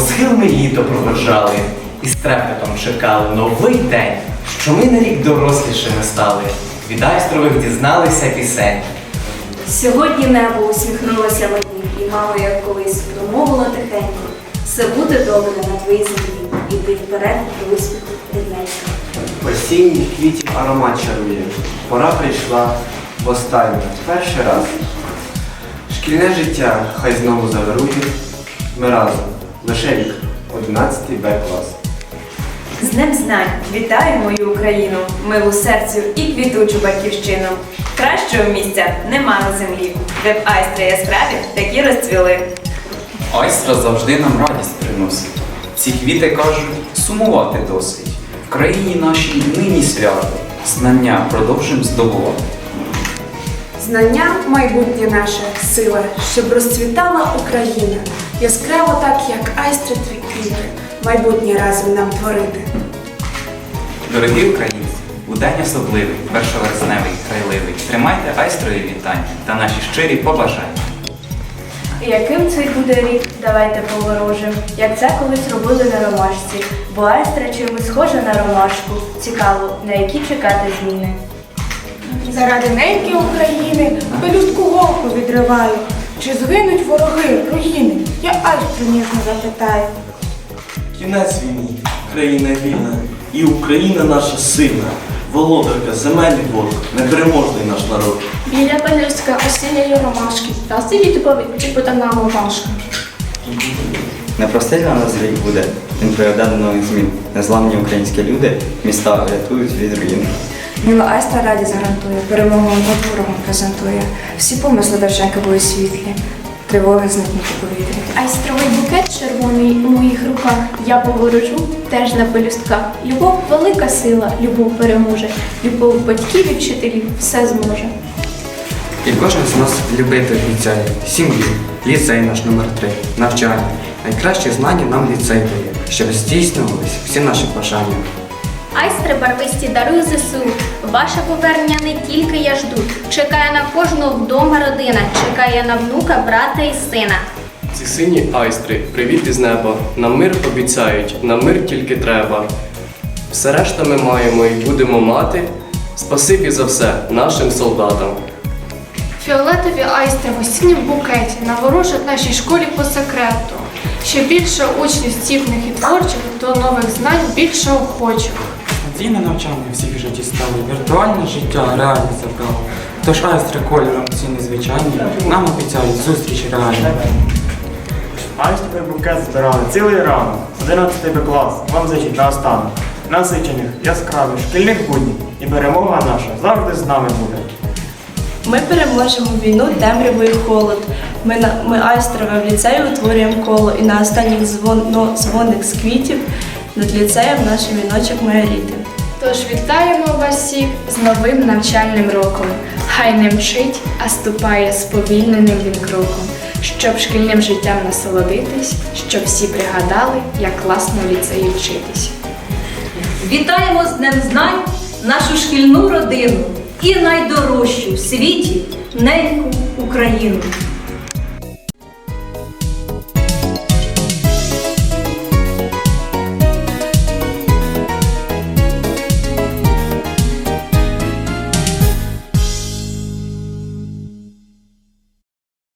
схилми літо проважали і з трепетом чекали новий день, що ми на рік дорослішими стали. Від айстрових дізналися пісень. Сьогодні небо усміхнулося мені, і мама, як колись, промовила тихенько. Все буде добре на твоїй землі. Іди вперед до успіху рідненько. Осінніх квітів аромат чарує. Пора прийшла востаннє, перший раз. Шкільне життя хай знову завирує. Ми разом. Лише рік, 11 Б клас. З Днем знань вітаю мою Україну, милу серцю і квітучу батьківщину. Кращого місця нема на землі, де б айстри яскраві такі розцвіли. Айстра завжди нам радість приносить. Ці квіти кажуть, сумувати досить. В країні нашій нині свято. Знання продовжим здобувати. Знання майбутнє наше сила, щоб розцвітала Україна. Яскраво так, як айстрові квіти, майбутнє разом нам творити. Дорогі українці, у день особливий, першовересневий, крайливий. Тримайте айстрові вітання та наші щирі побажання. Яким цей буде рік, давайте поворожим, як це колись робили на ромашці, бо айстра чимось схожа на ромашку. Цікаво, на які чекати зміни. Заради неньки України пелюстку голку відриваю. Чи згинуть вороги, руїни? Я айстру ніжно запитаю. Кінець війні, країна вільна, і Україна наша сильна, володарка, земель і непереможний наш народ. Біля пелюстка осінньої ромашки, та сидіть повітрі пота нам важко. Непростий для нас рік буде, він приведе до нових змін. Незламні українські люди міста врятують від руїн. Міла Айстра радість гарантує, перемогу над ворогом презентує. Всі помисли Довженка були світлі, тривоги зникнуть у повітрі. Айстровий букет червоний у моїх руках. Я поворожу теж на пелюстках. Любов велика сила, любов переможе. Любов батьків і вчителів все зможе. І кожен з нас любити обіцяє сім'ю, ліцей наш номер три, навчання. Найкраще знання нам ліцей дає, щоб здійснювались всі наші бажання. Айстри барвисті дарує ЗСУ. Ваше повернення не тільки я жду. Чекає на кожного вдома родина, чекає на внука, брата і сина. Ці сині айстри, привіт із неба. Нам мир обіцяють, нам мир тільки треба. Все решта ми маємо і будемо мати. Спасибі за все нашим солдатам. Фіолетові айстри в осіннім букеті наворожать нашій школі по секрету. Ще більше учнів стіпних і творчих, до нових знань більше охочих. Надійне навчання всіх вже дістали, віртуальне життя реальне забрало. Тож айстри кольором ці незвичайні, нам обіцяють зустріч реальні. Айстровий букет збирали цілий ранок, 11 Б клас, вам зичить на останок. Насичених, яскравих, шкільних буднів, і перемога наша завжди з нами буде. Ми переможемо війну, темряву і холод. Ми, на, ми айстрове в ліцеї утворюємо коло, і на останніх дзвоно, дзвоник з квітів над ліцеєм наш віночок має ріти. Тож вітаємо вас всіх з новим навчальним роком. Хай не мчить, а ступає сповільненим він кроком, щоб шкільним життям насолодитись, щоб всі пригадали, як класно в ліцеї вчитись. Вітаємо з Днем Знань нашу шкільну родину і найдорожчу в світі неньку Україну.